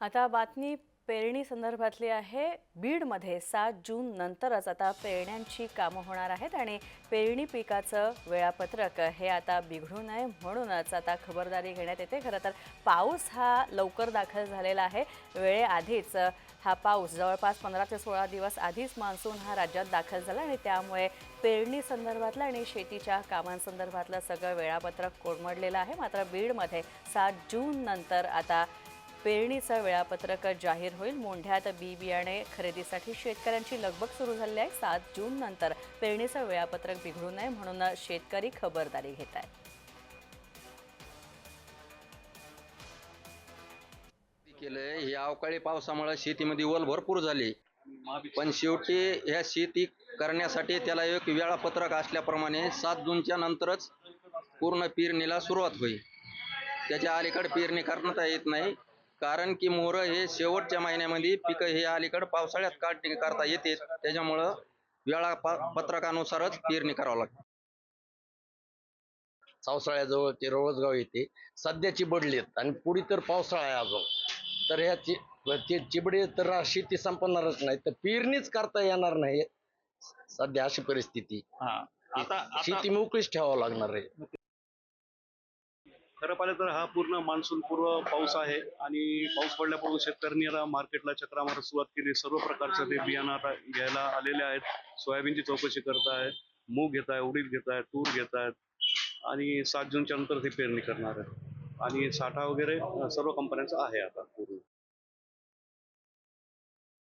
आता बातमी पेरणी संदर्भातली आहे. बीडमध्ये सात जून नंतरच आता पेरण्यांची कामं होणार आहेत आणि पेरणी पिकाचं वेळापत्रक हे आता बिघडू नये म्हणूनच आता खबरदारी घेण्यात येते. खरं तर पाऊस हा लवकर दाखल झालेला आहे. वेळेआधीच हा पाऊस जवळपास पंधरा ते सोळा दिवस आधीच मान्सून हा राज्यात दाखल झाला आणि त्यामुळे पेरणी संदर्भातलं आणि शेतीच्या कामांसंदर्भातलं सगळं वेळापत्रक कोलमडलेलं आहे. मात्र बीडमध्ये सात जून नंतर आता पेरणीचं वेळापत्रक जाहीर होईल. मोंढ्यात बी बियाणे खरेदीसाठी शेतकऱ्यांची लगबग सुरू झाली आहे. सात जून नंतर पेरणीचं वेळापत्रक बिघडू नये म्हणून शेतकरी खबरदारी घेत आहेत. केलंय. हे अवकाळी पावसामुळे शेतीमध्ये ओल भरपूर झाली. पण शेवटी ह्या शेती करण्यासाठी त्याला एक वेळापत्रक असल्याप्रमाणे सात जूनच्या नंतरच पूर्ण पेरणीला सुरुवात होईल. त्याच्या अलीकडे पेरणी करण्यात येत नाही. कारण की मोहरं हे शेवटच्या महिन्यामध्ये पिकं हे अलीकडे पावसाळ्यात काढणी करता येते त्याच्यामुळं वेळापत्रकानुसारच पेरणी करावं लागते. पावसाळ्याजवळ ते रोजगाव येते. सध्या चिबडलेत आणि पुढे तर पावसाळा आहे अजून. तर ह्या चि ते चिबडे तर शेती संपणारच नाही तर पेरणीच करता येणार नाही. सध्या अशी परिस्थिती. हा. आता आता शेती मोकळीच ठेवावं लागणार आहे. खरं पाहिलं तर हा पूर्ण मान्सून पूर्व पाऊस आहे आणि पाऊस पडल्यापासून शेतकऱ्यांनी आता मार्केटला चक्रा सुरुवात केली. सर्व प्रकारचं ते बियाणं आता घ्यायला आलेले आहेत. सोयाबीनची चौकशी करत आहे मूग घेत आहे उडीद घेत आहे तूर घेत आहेत आणि सात जूनच्या नंतर ते पेरणी करणार आहे आणि साठा वगैरे सर्व कंपन्यांचा आहे आता पूर्ण.